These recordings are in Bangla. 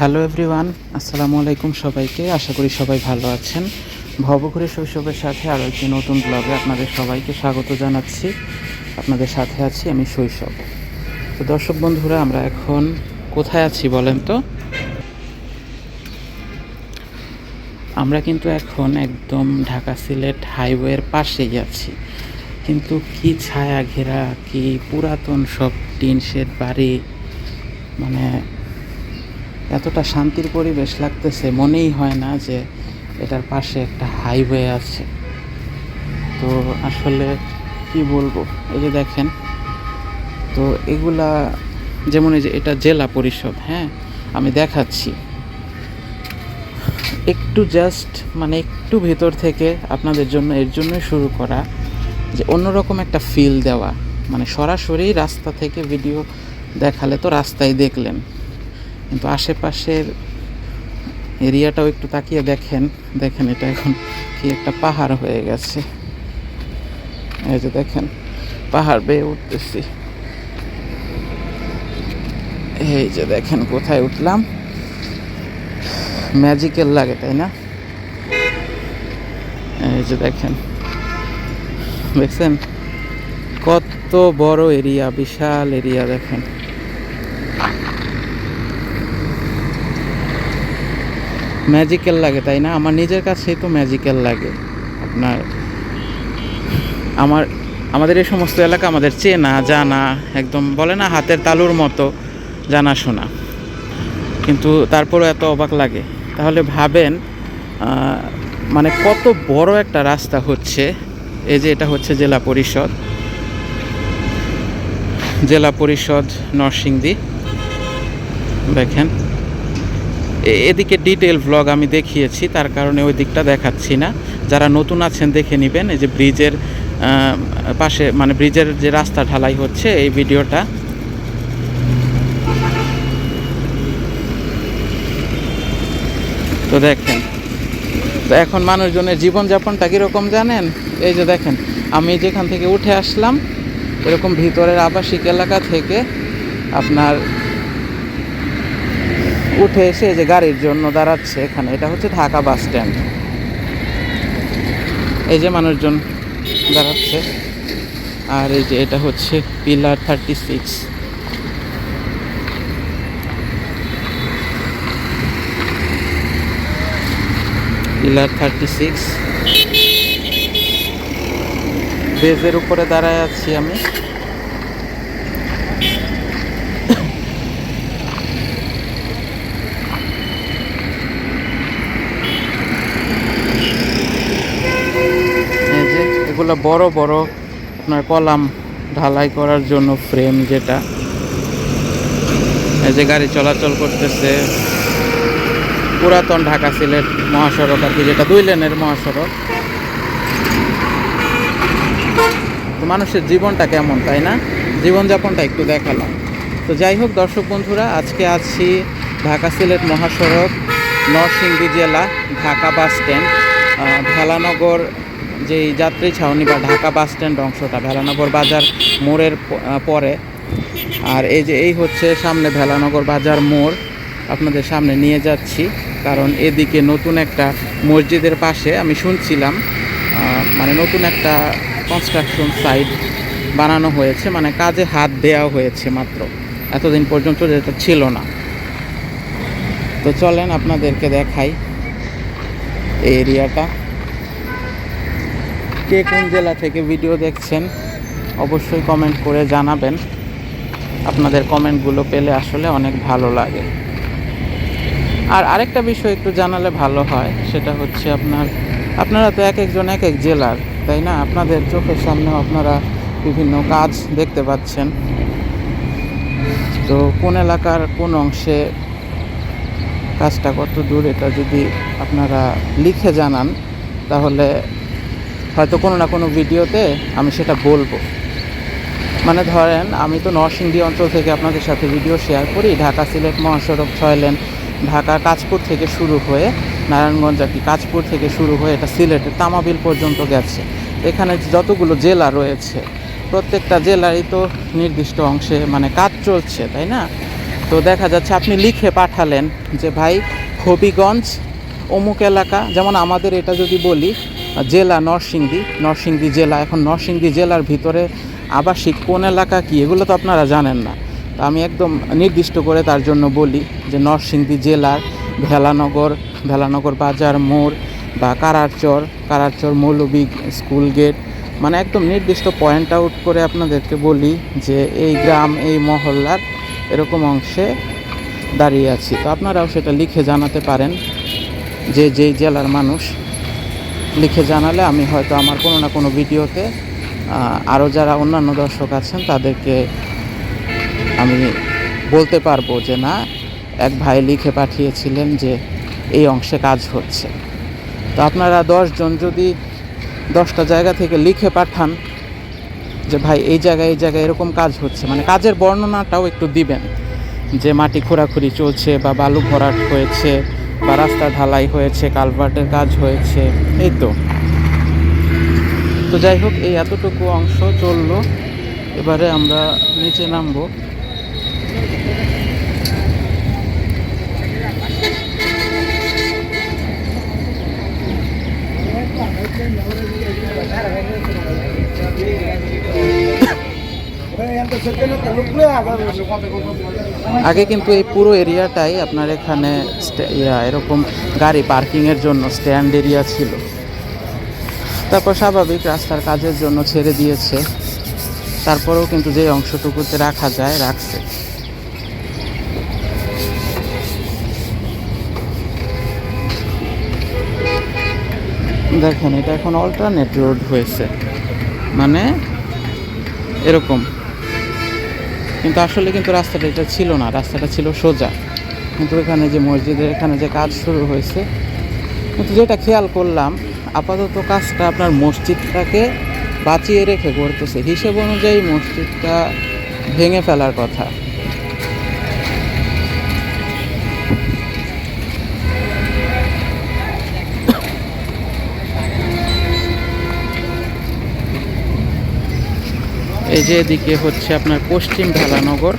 হ্যালো এভরিওয়ান আসসালামু আলাইকুম সবাইকে। আশা করি সবাই ভালো আছেন। ভবঘুরে শৈশবের সাথে আরও একটি নতুন ব্লগে আপনাদের সবাইকে স্বাগত জানাচ্ছি। আপনাদের সাথে আছি আমি শৈশব। তো দর্শক বন্ধুরা, আমরা এখন কোথায় আছি বলেন তো? আমরা কিন্তু এখন একদম ঢাকা সিলেট হাইওয়ের পাশেই আছি। কিন্তু কি ছায়া ঘেরা, কি পুরাতন সব টিন শেড বাড়ি। মানে এতটা শান্তির পরিবেশ লাগতেছে, মনেই হয় না যে এটার পাশে একটা হাইওয়ে আছে। তো আসলে কি বলব, এই যে দেখেন, তো এগুলা যেমন এই যে এটা জেলা পরিষদ হ্যাঁ আমি দেখাচ্ছি। একটু জাস্ট মানে একটু ভেতর থেকে আপনাদের জন্য, এর জন্যই শুরু করা যে অন্যরকম একটা ফিল দেওয়া। মানে সরাসরি রাস্তা থেকে ভিডিও দেখালে তো রাস্তায় দেখলেন। কিন্তু আশেপাশের এরিয়াটাও একটু তাকিয়ে দেখেন। দেখেন এটা এখন কি একটা পাহাড় হয়ে গেছে। এই যে দেখেন, পাহাড় বেয়ে উঠতেছি। এই যে দেখেন কোথায় উঠলাম। ম্যাজিক্যাল লাগে, তাই না? এই যে দেখেন, দেখছেন? কত বড় এরিয়া, বিশাল এরিয়া দেখেন। ম্যাজিক্যাল লাগে, তাই না? আমার নিজের কাছেই তো ম্যাজিক্যাল লাগে। আপনার, আমার, আমাদের এই সমস্ত এলাকা আমাদের চেনা, জানা, একদম বলে না, হাতের তালুর মতো জানাশোনা। কিন্তু তারপরও এত অবাক লাগে। তাহলে ভাবেন মানে কত বড় একটা রাস্তা হচ্ছে, এই যে এটা হচ্ছে জেলা পরিষদ। জেলা পরিষদ নরসিংদী। দেখেন। এদিকে ডিটেল ভ্লগ আমি দেখিয়েছি, তার কারণে ওই দিকটা দেখাচ্ছি না। যারা নতুন আছেন দেখে নেবেন, এই যে ব্রিজের পাশে মানে ব্রিজের যে রাস্তা ঢালাই হচ্ছে, এই ভিডিওটা। তো দেখেন, তো এখন মানুষজনের জীবনযাপনটা কীরকম জানেন? এই যে দেখেন, আমি যেখান থেকে উঠে আসলাম, এরকম ভিতরের আবাসিক এলাকা থেকে আপনার উঠে এসে যে গাড়ির জন্য দাঁড়াচ্ছে এখানে, এটা হচ্ছে ঢাকা বাস স্ট্যান্ড। এই যে মানুষজন দাঁড়াচ্ছে, আর এই যে এটা হচ্ছে pillar thirty six. Pillar thirty six. বেজের উপরে দাঁড়ায় আছি আমি এই যে এগুলো বড় বড় আপনার কলাম ঢালাই করার জন্য ফ্রেম যেটা। এই যে গাড়ি চলাচল করতেছে। পুরাতন ঢাকা সিলেট মহাসড়ক আর কি, যেটা দুই লেনের মহাসড়ক। তো মানুষের জীবনটা কেমন, তাই না? জীবনযাপনটা একটু দেখালাম। তো যাই হোক দর্শক বন্ধুরা, আজকে আছি ঢাকা সিলেট মহাসড়ক, নরসিংদী জেলা, ঢাকা বাস স্ট্যান্ড ভেলানগর যেই যাত্রী ছাউনি বা ঢাকা বাস স্ট্যান্ড অংশটা ভেলানগর বাজার মোড়ের পরে। আর এই যে এই হচ্ছে সামনে ভেলানগর বাজার মোড়। আপনাদের সামনে নিয়ে যাচ্ছি, কারণ এদিকে নতুন একটা মসজিদের পাশে আমি শুনছিলাম মানে নতুন একটা কনস্ট্রাকশন সাইট বানানো হয়েছে মানে কাজে হাত দেওয়া হয়েছে মাত্র। এতদিন পর্যন্ত যেটা ছিল না। তো চলেন আপনাদেরকে দেখাই এই এরিয়াটা। কে কোন জেলা থেকে ভিডিও দেখছেন, অবশ্যই কমেন্ট করে জানাবেন। আপনাদের কমেন্টগুলো পেলে আসলে অনেক ভালো লাগে। আর আরেকটা বিষয় একটু জানালে ভালো হয়, সেটা হচ্ছে আপনার, আপনারা তো এক একজন এক এক জেলার, তাই না? আপনাদের চোখের সামনেও আপনারা বিভিন্ন কাজ দেখতে পাচ্ছেন। তো কোন এলাকার কোন অংশে কাজটা কত দূর, এটা যদি আপনারা লিখে জানান, তাহলে হয়তো কোনো না কোনো ভিডিওতে আমি সেটা বলব। মানে ধরেন, আমি তো নরসিংদী অঞ্চল থেকে আপনাদের সাথে ভিডিও শেয়ার করি, ঢাকা সিলেট মহাসড়ক ছয় লেন ঢাকা কাজপুর থেকে শুরু হয়ে নারায়ণগঞ্জ আর কি কাজপুর থেকে শুরু হয়ে এটা সিলেটের তামাবিল পর্যন্ত গেছে। এখানে যতগুলো জেলা রয়েছে, প্রত্যেকটা জেলারই তো নির্দিষ্ট অংশে মানে কাজ চলছে, তাই না? তো দেখা যাচ্ছে আপনি লিখে পাঠালেন যে, ভাই, হবিগঞ্জ অমুক এলাকা। যেমন আমাদের এটা যদি বলি জেলা নরসিংদী নরসিংদী জেলা। এখন নরসিংদী জেলার ভিতরে আবাসিক কোন এলাকা কি, এগুলো তো আপনারা জানেন না। তো আমি একদম নির্দিষ্ট করে তার জন্য বলি যে নরসিংদী জেলার ভেলানগর ভেলানগর বাজার মোড় বা কারারচর কারারচর মৌলবী স্কুল গেট মানে একদম নির্দিষ্ট পয়েন্ট আউট করে আপনাদেরকে বলি যে এই গ্রাম, এই মহল্লার এরকম অংশে দাঁড়িয়ে আছি। তো আপনারাও সেটা লিখে জানাতে পারেন যে যেই জেলার মানুষ লিখে জানালে আমি হয়তো আমার কোনো না কোনো ভিডিওতে আরও যারা অন্যান্য দর্শক আছেন তাদেরকে আমি বলতে পারব যে না, এক ভাই লিখে পাঠিয়েছিলেন যে এই অংশে কাজ হচ্ছে। তো আপনারা দশজন যদি দশটা জায়গা থেকে লিখে পাঠান যে ভাই এই জায়গায় এই জায়গায় এরকম কাজ হচ্ছে মানে কাজের বর্ণনাটাও একটু দিবেন যে মাটি খোঁড়াখুড়ি চলছে বা বালু ভরাট হয়েছে বা রাস্তা ঢালাই হয়েছে, কালভার্টের কাজ হয়েছে, এই তো। তো যাই হোক, এই এতটুকু অংশ চলল। এবারে আমরা নিচে নামবো। আগে কিন্তু এই পুরো এরিয়াটাই আপনার এখানে এরকম গাড়ি পার্কিংয়ের জন্য স্ট্যান্ড এরিয়া ছিল। তারপর স্বাভাবিক রাস্তার কাজের জন্য ছেড়ে দিয়েছে। তারপরেও কিন্তু যে অংশটুকুতে রাখা যায়, রাখছে। দেখেন, এটা এখন অল্টারনেট রোড হয়েছে। মানে এরকম। কিন্তু আসলে কিন্তু রাস্তাটা এটা ছিল না, রাস্তাটা ছিল সোজা। কিন্তু এখানে যে মসজিদের এখানে যে কাজ শুরু হয়েছে, কিন্তু যেটা খেয়াল করলাম, আপাতত কাজটা আপনার মসজিদটাকে বাঁচিয়ে রেখে করতেছে হিসেব অনুযায়ী মসজিদটা ভেঙে ফেলার কথা। এই যে এদিকে হচ্ছে আপনার পশ্চিম ঢালানগর।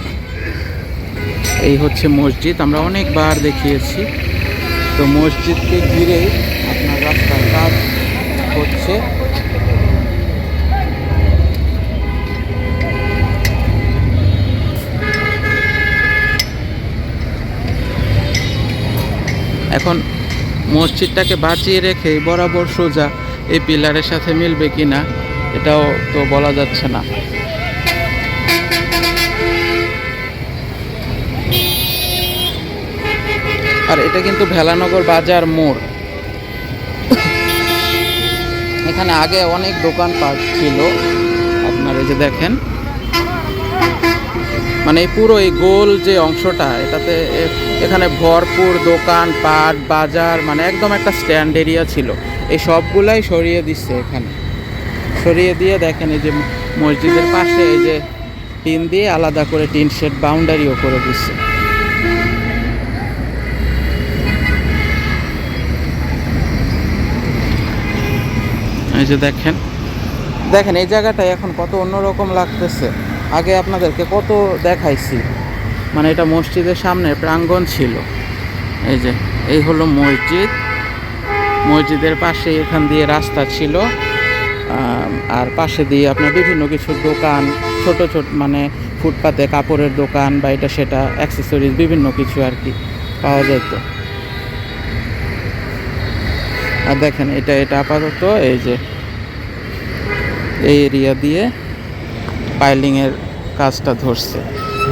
এই হচ্ছে মসজিদ, আমরা অনেকবার দেখিয়েছি। তো মসজিদকে ঘিরেই আপনার রাস্তার কাজ হচ্ছে। এখন মসজিদটাকে বাঁচিয়ে রেখে বরাবর সোজা এই পিলারের সাথে মিলবে কিনা এটাও তো বলা যাচ্ছে না। আর এটা কিন্তু ভেলানগর বাজার মোড়। এখানে আগে অনেক দোকানপাট ছিল। আপনারা যে দেখেন। মানে পুরো এই গোল যে অংশটা, এটাতে এখানে ভরপুর দোকান, পাট, বাজার মানে একদম একটা স্ট্যান্ড এরিয়া ছিল। এই সবগুলাই সরিয়ে দিচ্ছে এখানে। সরিয়ে দিয়ে দেখেন এই যে মসজিদের পাশে এই যে টিন দিয়ে আলাদা করে টিন শেড বাউন্ডারিও করে দিচ্ছে। এই যে দেখেন। দেখেন, এই জায়গাটায় এখন কত অন্যরকম লাগতেছে। আগে আপনাদেরকে কত দেখাইছি। মানে এটা মসজিদের সামনে প্রাঙ্গণ ছিল। এই যে, এই হলো মসজিদ। মসজিদের পাশে এখান দিয়ে রাস্তা ছিল। আর পাশে দিয়ে আপনার বিভিন্ন কিছু দোকান, ছোট ছোট মানে ফুটপাতে কাপড়ের দোকান বা এটা সেটা অ্যাক্সেসরিজ বিভিন্ন কিছু আর কি পাওয়া যেত আর দেখেন, এটা এটা আপাতত এই যে এই এরিয়া দিয়ে পাইলিংয়ের কাজটা ধরছে।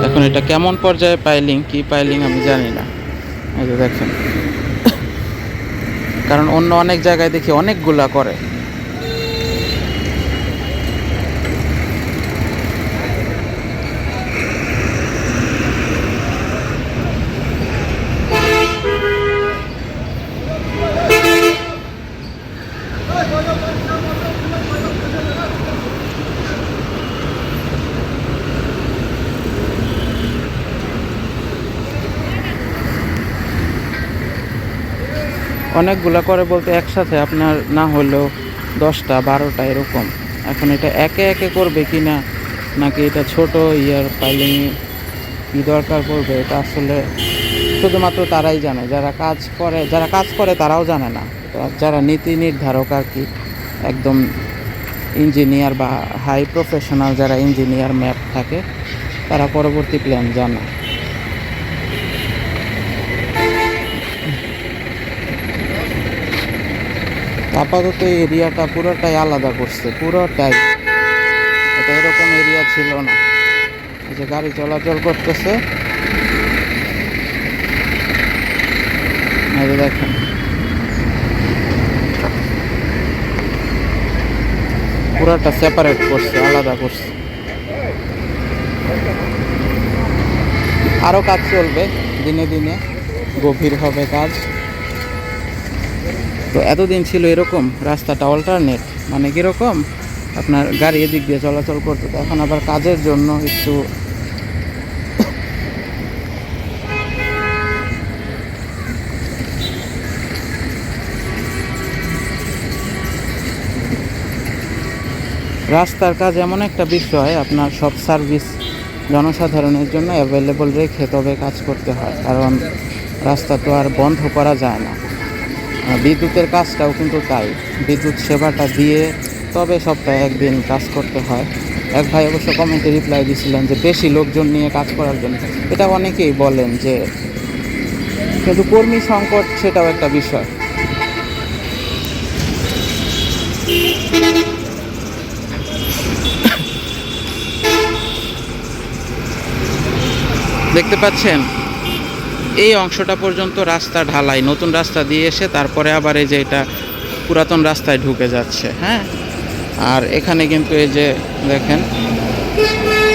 এখন এটা কেমন পর্যায়ে পাইলিং কি পাইলিং আমি জানি না। এই যে দেখেন। কারণ অন্য অনেক জায়গায় দেখি অনেকগুলা করে। অনেকগুলা করে বলতে একসাথে আপনার না হলেও দশটা, বারোটা এরকম। এখন এটা একে একে করবে কি না নাকি এটা ছোট ইয়ার পাইলিং কী দরকার পড়বে, এটা আসলে শুধুমাত্র তারাই জানে। যারা কাজ করে, যারা কাজ করে তারাও জানে না। যারা নীতি নির্ধারক আর কি, একদম ইঞ্জিনিয়ার বা হাই প্রফেশনাল যারা ইঞ্জিনিয়ার ম্যাপ থাকে, তারা পরবর্তী প্ল্যান জানে। আপাতত এরিয়াটা পুরোটাই আলাদা করছে, পুরোটাই। এটা এরকম এরিয়া ছিল না। এই যে গাড়ি চলাচল করতেছে। দেখেন। পুরোটা সেপারেট করছে, আলাদা করছে। আরও কাজ চলবে, দিনে দিনে। গভীর হবে কাজ। তো এতদিন ছিল এরকম রাস্তাটা অল্টারনেট মানে কীরকম? আপনার গাড়ি এদিক দিয়ে চলাচল করতো এখন আবার কাজের জন্য একটু রাস্তার কাজ এমন একটা বিষয়, আপনার সব সার্ভিস জনসাধারণের জন্য অ্যাভেলেবল রেখে তবে কাজ করতে হয়, কারণ রাস্তা তো আর বন্ধ করা যায় না। বিদ্যুতের কাজটাও কিন্তু তাই। বিদ্যুৎ সেবাটা দিয়ে তবে সপ্তাহে একদিন কাজ করতে হয়। এক ভাই অবশ্য কমেন্টে রিপ্লাই দিয়েছিলেন যে বেশি লোকজন নিয়ে কাজ করার জন্য। এটা অনেকেই বলেন যে কিন্তু কর্মী সংকট সেটাও একটা বিষয়। দেখতে পাচ্ছেন? এই অংশটা পর্যন্ত রাস্তা ঢালাই, নতুন রাস্তা দিয়ে এসে তারপরে আবার এই যে এটা পুরাতন রাস্তায় ঢুকে যাচ্ছে হ্যাঁ? আর এখানে কিন্তু এই যে দেখেন,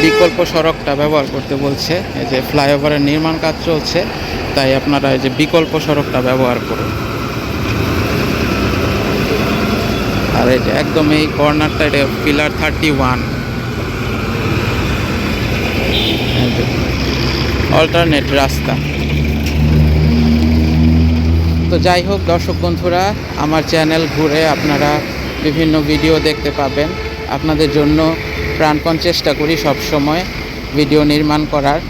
বিকল্প সড়কটা ব্যবহার করতে বলছে, এই যে ফ্লাইওভারের নির্মাণ কাজ চলছে, তাই আপনারা এই যে বিকল্প সড়কটা ব্যবহার করুন। আর এই যে একদম এই কর্নারটা এটা পিলার থার্টি ওয়ান। অল্টারনেট রাস্তা। তো যাই হোক, দর্শক বন্ধুরা, আমার চ্যানেল ঘুরে আপনারা বিভিন্ন ভিডিও দেখতে পাবেন। আপনাদের জন্য প্রাণপণ চেষ্টা করি সব সময় ভিডিও নির্মাণ করার।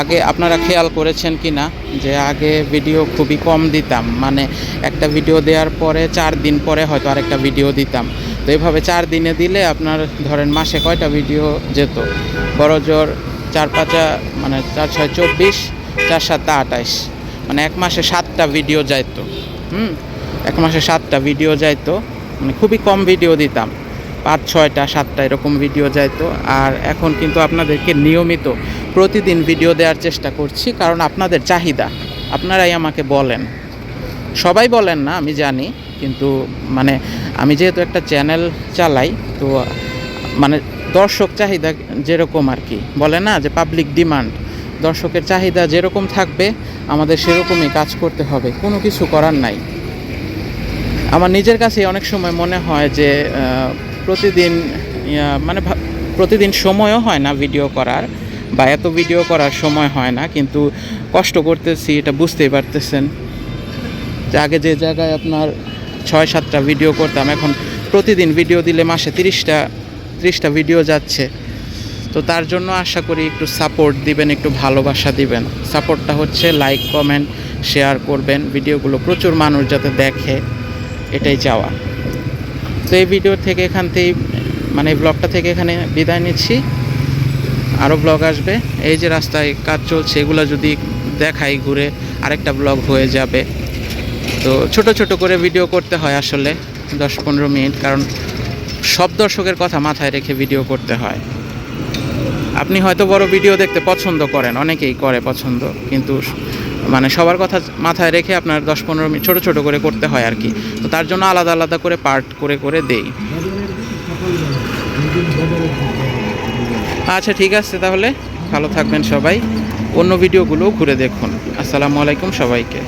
আগে আপনারা খেয়াল করেছেন কি না? যে আগে ভিডিও খুবই কম দিতাম। মানে একটা ভিডিও দেওয়ার পরে চার দিন পরে হয়তো আরেকটা ভিডিও দিতাম। তো এইভাবে চার দিনে দিলে আপনার ধরেন মাসে কয়টা ভিডিও যেত? বড় জোর চার পাঁচা মানে চার ছয় চব্বিশ, চার সাতটা আঠাইশ মানে এক মাসে সাতটা ভিডিও যাইতো, হুম? এক মাসে সাতটা ভিডিও যাইতো মানে খুবই কম ভিডিও দিতাম। পাঁচ, ছয়টা, সাতটা এরকম ভিডিও যাইতো। আর এখন কিন্তু আপনাদেরকে নিয়মিত প্রতিদিন ভিডিও দেওয়ার চেষ্টা করছি, কারণ আপনাদের চাহিদা। আপনারাই আমাকে বলেন। সবাই বলেন না, আমি জানি, কিন্তু মানে আমি যেহেতু একটা চ্যানেল চালাই, তো মানে দর্শক চাহিদা যেরকম আর কি। বলে না যে পাবলিক ডিমান্ড দর্শকের চাহিদা যেরকম থাকবে, আমাদের সেরকমই কাজ করতে হবে। কোনো কিছু করার নাই। আমার নিজের কাছে অনেক সময় মনে হয় যে প্রতিদিন মানে প্রতিদিন সময়ও হয় না ভিডিও করার, বা এত ভিডিও করার সময় হয় না, কিন্তু কষ্ট করতেছি, এটা বুঝতেই পারতেছেন। যে আগে যে জায়গায় আপনার ছয় সাতটা ভিডিও করতাম, এখন প্রতিদিন ভিডিও দিলে মাসে তিরিশটা তিরিশটা ভিডিও যাচ্ছে। তো তার জন্য আশা করি একটু সাপোর্ট দিবেন, একটু ভালোবাসা দিবেন। সাপোর্টটা হচ্ছে লাইক কমেন্ট শেয়ার করবেন। ভিডিওগুলো প্রচুর মানুষ যাতে দেখে, এটাই চাওয়া। তো এই ভিডিও থেকে এখান থেকেই মানে ব্লগটা থেকে এখানে বিদায় নিচ্ছি। আরও ব্লগ আসবে। এই যে রাস্তায় কাজ চলছে, এগুলো যদি দেখাই ঘুরে, আরেকটা ব্লগ হয়ে যাবে। তো ছোট ছোট করে ভিডিও করতে হয় আসলে, দশ পনেরো মিনিট, কারণ সব দর্শকের কথা মাথায় রেখে ভিডিও করতে হয়। আপনি হয়তো বড় ভিডিও দেখতে পছন্দ করেন, অনেকেই করে পছন্দ, কিন্তু মানে সবার কথা মাথায় রেখে আপনার দশ পনেরো মিনিট ছোটো ছোটো করে করতে হয় আর কি। তো তার জন্য আলাদা আলাদা করে পার্ট করে করে দেই। আচ্ছা ঠিক আছে তাহলে। ভালো থাকবেন সবাই। অন্য ভিডিওগুলোও ঘুরে দেখুন। আসসালামু আলাইকুম সবাইকে।